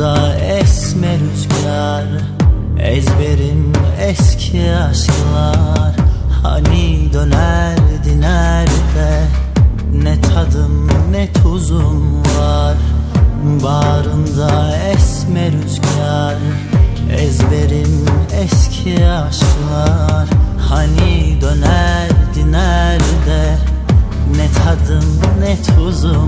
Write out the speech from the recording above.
Yanımda esme rüzgar Ezberim eski aşklar. Hani dönerdi nerede Ne tadım ne tuzum var. Bağrımda esme rüzgar Ezberim eski aşklar. Hani dönerdi nerede Ne tadım ne tuzum